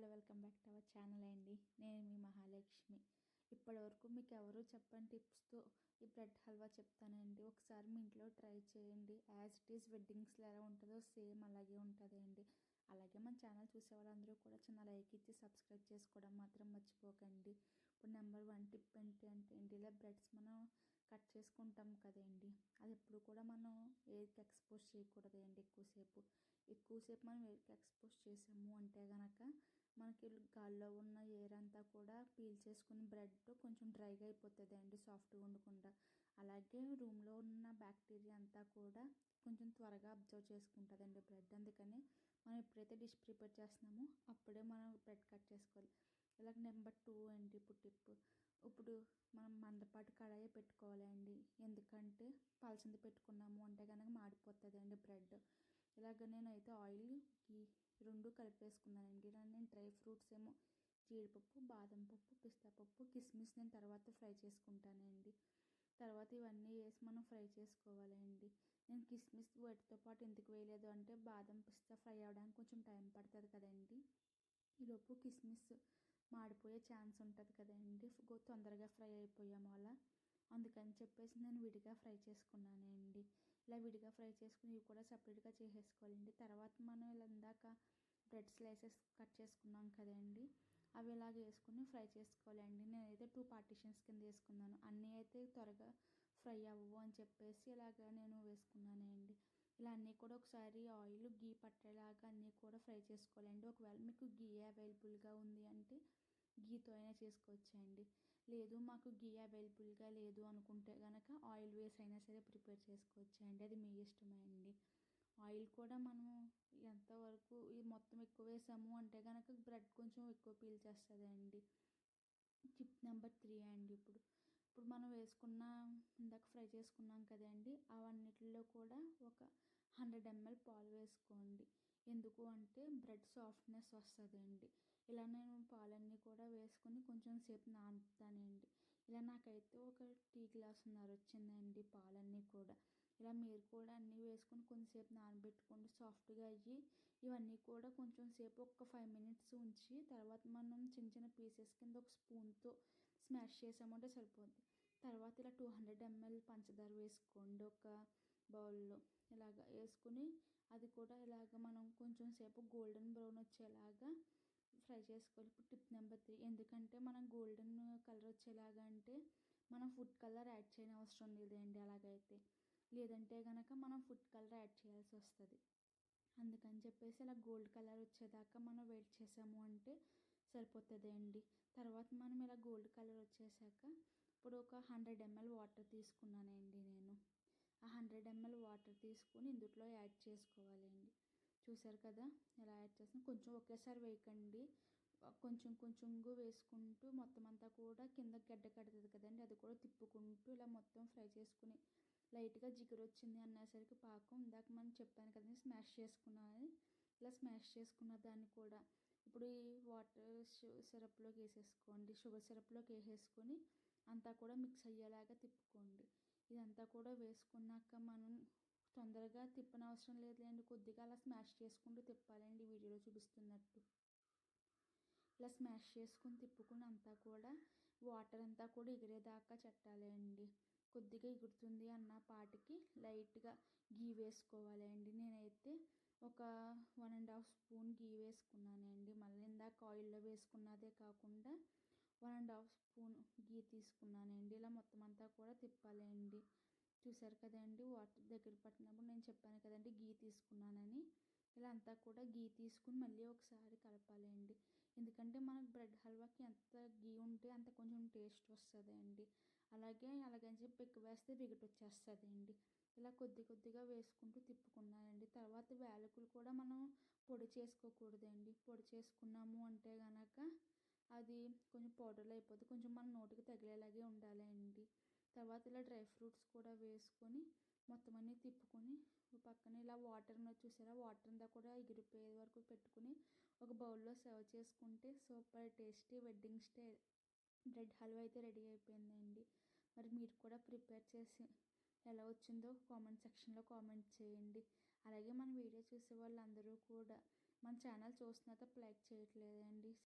Hello welcome back to our channel అండి. నేను మీ మహాలక్ష్మి. ఇప్పటివరకు మీకు ఎవరు చెప్పని టిప్స్తో ఈ బ్రెడ్ హల్వా చెప్తానండి. ఒకసారి మీ ఇంట్లో ట్రై చేయండి. యాజ్ ఇట్ ఈస్ వెడ్డింగ్స్లో ఎలా ఉంటుందో సేమ్ అలాగే ఉంటుందండి అలాగే మన ఛానల్ చూసే వాళ్ళందరూ కూడా చిన్న లైక్ ఇచ్చి సబ్స్క్రైబ్ చేసుకోవడం మాత్రం మర్చిపోకండి. ఇప్పుడు నెంబర్ వన్ టిప్ ఏంటి అంటే ఇలా బ్రెడ్స్ మనం కట్ చేసుకుంటాం కదండి. అది ఎప్పుడు కూడా మనం ఎయిర్కి ఎక్స్పోజ్ చేయకూడదండి ఎక్కువసేపు. ఎక్కువసేపు మనం ఎయిర్కి ఎక్స్పోజ్ చేసాము అంటే కనుక మనకి గాల్లో ఉన్న ఎయిర్ అంతా కూడా పీల్ చేసుకుని బ్రెడ్ కొంచెం డ్రైగా అయిపోతుంది అండి సాఫ్ట్గా ఉండకుండా. అలాగే రూమ్లో ఉన్న బ్యాక్టీరియా అంతా కూడా కొంచెం త్వరగా అబ్జర్వ్ చేసుకుంటుందండి బ్రెడ్. అందుకని మనం ఎప్పుడైతే డిష్ ప్రిపేర్ చేస్తున్నామో అప్పుడే మనం బ్రెడ్ కట్ చేసుకోవాలి. అలాగే నెంబర్ టూ అండి ఇప్పుడు టిప్ ఇప్పుడు మనం మందపాటి కడాయి పెట్టుకోవాలి అండి ఎందుకంటే పలచింది పెట్టుకున్నాము అంటే కనుక మాడిపోతుందండి అండి బ్రెడ్. ఇలాగ నేనైతే ఆయిల్ గీ రెండు కలిపేసుకున్నానండి. ఇలా నేను డ్రై ఫ్రూట్స్ ఏమో జీడిపప్పు బాదం పప్పు పిస్తా పప్పు కిస్మిస్ నేను తర్వాత ఫ్రై చేసుకుంటానండి. తర్వాత ఇవన్నీ వేసి మనం ఫ్రై చేసుకోవాలండి. నేను కిస్మిస్ వాటితో పాటు ఎందుకు వేయలేదు అంటే బాదం పిస్తా ఫ్రై అవ్వడానికి కొంచెం టైం పడుతుంది కదండి. ఈలోపు కిస్మిస్ మాడిపోయే ఛాన్స్ ఉంటుంది కదండి. తొందరగా ఫ్రై అయిపోయాము అలా. అందుకని చెప్పేసి నేను విడిగా ఫ్రై చేసుకున్నానండి. ఇలా విడిగా ఫ్రై చేసుకుని ఇవి కూడా సపరేట్గా చేసేసుకోవాలండి. తర్వాత మనం ఇలా ఇందాక బ్రెడ్ స్లైసెస్ కట్ చేసుకున్నాం కదండి. అవి ఇలాగ వేసుకుని ఫ్రై చేసుకోవాలండి. నేనైతే టూ పార్టీషన్స్ కింద వేసుకున్నాను. అన్నీ అయితే త్వరగా ఫ్రై అవ్వవు అని చెప్పేసి ఇలాగ నేను వేసుకున్నానండి. ఇలా అన్నీ కూడా ఒకసారి ఆయిల్ గీ పట్టేలాగా అన్నీ కూడా ఫ్రై చేసుకోవాలండి. ఒకవేళ మీకు గీ అవైలబుల్గా ఉంది అంటే గీతో అయినా చేసుకోవచ్చండి. లేదు మాకు గీ అవైలబుల్గా లేదు అనుకుంటే కనుక ఆయిల్ వేసి అయినా సరే ప్రిపేర్ చేసుకోవచ్చండి. అది మీ ఇష్టమే అండి. ఆయిల్ కూడా మనము ఎంతవరకు ఇది మొత్తం ఎక్కువ వేసాము అంటే కనుక బ్రెడ్ కొంచెం ఎక్కువ పీల్చేస్తుంది అండి టిప్ నెంబర్ త్రీ అండి ఇప్పుడు. ఇప్పుడు మనం వేసుకున్న ఇందాక ఫ్రై చేసుకున్నాం కదండి అవన్నిటిలో కూడా ఒక హండ్రెడ్ ఎంఎల్ పాలు వేసుకోండి. ఎందుకు అంటే బ్రెడ్ సాఫ్ట్నెస్ వస్తుందండి. ఇలా నేను పాలన్నీ కూడా వేసుకొని కొంచెం సేపు నానుతానండి. ఇలా నాకైతే ఒక టీ గ్లాస్ ఉన్నారు వచ్చిందండి పాలన్నీ కూడా. ఇలా మీరు కూడా అన్నీ వేసుకొని కొంచెంసేపు నానబెట్టుకోండి. సాఫ్ట్గా అయ్యి ఇవన్నీ కూడా కొంచెం సేపు ఒక ఫైవ్ మినిట్స్ ఉంచి తర్వాత మనం చిన్న చిన్న పీసెస్ కింద ఒక స్పూన్తో స్మాష్ చేసామంటే సరిపోద్ది. తర్వాత ఇలా టూ హండ్రెడ్ ఎంఎల్ పంచదార వేసుకోండి ఒక బౌల్లో. ఇలాగ వేసుకుని అది కూడా ఇలాగ మనం కొంచెం సేపు గోల్డెన్ బ్రౌన్ వచ్చేలాగా ఫ్రై చేసుకోవాలి. ఇప్పుడు టిప్ నెంబర్ త్రీ. ఎందుకంటే మనం గోల్డెన్ కలర్ వచ్చేలాగా అంటే మనం ఫుడ్ కలర్ యాడ్ చేయని అవసరం లేదండి అలాగైతే. లేదంటే కనుక మనం ఫుడ్ కలర్ యాడ్ చేయాల్సి వస్తుంది. అందుకని చెప్పేసి ఇలా గోల్డ్ కలర్ వచ్చేదాకా మనం వెయిట్ చేసాము అంటే సరిపోతుంది అండి తర్వాత మనం ఇలా గోల్డ్ కలర్ వచ్చేసాక ఇప్పుడు ఒక హండ్రెడ్ ఎంఎల్ వాటర్ తీసుకున్నానండి నేను. ఆ హండ్రెడ్ ఎంఎల్ వాటర్ తీసుకుని ఇందులో యాడ్ చేసుకోవాలండి. చూసారు కదా? ఇలా యాడ్ చేసిన కొంచెం ఒకేసారి వేయకండి. కొంచెం కొంచెంగా వేసుకుంటూ మొత్తం అంతా కూడా కింద గడ్డ కడుతుంది కదండి. అది కూడా తిప్పుకుంటూ ఇలా మొత్తం ఫ్రై చేసుకుని లైట్గా జిగురు వచ్చింది అన్నసరికి పాకం. ఇందాక మనం చెప్పాను కదండి స్మాష్ చేసుకున్నాను. ఇలా స్మాష్ చేసుకున్న దాన్ని కూడా ఇప్పుడు ఈ వాటర్ సిరప్లోకి వేసేసుకోండి షుగర్ సిరప్లోకి వేసేసుకొని అంతా కూడా మిక్స్ అయ్యేలాగా తిప్పుకోండి. ఇదంతా కూడా వేసుకున్నాక మనం తొందరగా తిప్పనవసరం లేదులేండి. కొద్దిగా అలా స్మాష్ చేసుకుంటూ తిప్పాలండి వీడియోలో చూపిస్తున్నట్టు. ఇలా స్మాష్ చేసుకుని తిప్పుకుని అంతా కూడా వాటర్ అంతా కూడా ఎగిరేదాకా చెట్టాలి కొద్దిగా ఎగురుతుంది అన్న పాటికి లైట్గా గీ వేసుకోవాలి అండి నేనైతే ఒక one and half spoon ghee వేసుకున్నానండి. మళ్ళీ ఇందాక ఆయిల్లో వేసుకున్నదే కాకుండా one and half spoon ghee తీసుకున్నానండి. ఇలా మొత్తం అంతా కూడా తిప్పాలండి. చూసారు కదండి వాటర్ దగ్గర పట్టినప్పుడు నేను చెప్పాను కదండి గీ తీసుకున్నానని. ఇలా అంతా కూడా గీ తీసుకుని మళ్ళీ ఒకసారి కలపాలండి. ఎందుకంటే మనకు బ్రెడ్ హల్వాకి ఎంత గీ ఉంటే అంత కొంచెం టేస్ట్ వస్తుంది అండి అలాగే అలాగని చెప్పి ఎక్కువ వేస్తే విగట్ వచ్చేస్తుంది అండి ఇలా కొద్ది కొద్దిగా వేసుకుంటూ తిప్పుకున్నానండి. తర్వాత వేలకులు కూడా మనం పొడి చేసుకోకూడదండి. పొడి చేసుకున్నాము అంటే కనుక అది కొంచెం పౌడర్లో అయిపోతుంది కొంచెం మన నోటికి తగిలేలాగే ఉండాలి అండి తర్వాత ఇలా డ్రై ఫ్రూట్స్ కూడా వేసుకొని మొత్తం అన్నీ తిప్పుకొని పక్కన ఇలా వాటర్ చూసారా? వాటర్ అంతా కూడా ఎగిరిపోయే వరకు పెట్టుకుని ఒక బౌల్లో సర్వ్ చేసుకుంటే super tasty wedding style bread halwa అయితే రెడీ అయిపోయిందండి. మరి మీరు కూడా ప్రిపేర్ చేసి ఎలా వచ్చిందో కామెంట్ సెక్షన్లో కామెంట్ చేయండి. అలాగే మన వీడియో చూసే వాళ్ళందరూ కూడా మన ఛానల్ చూస్తున్న తప్ప లైక్ చేయట్లేదండి.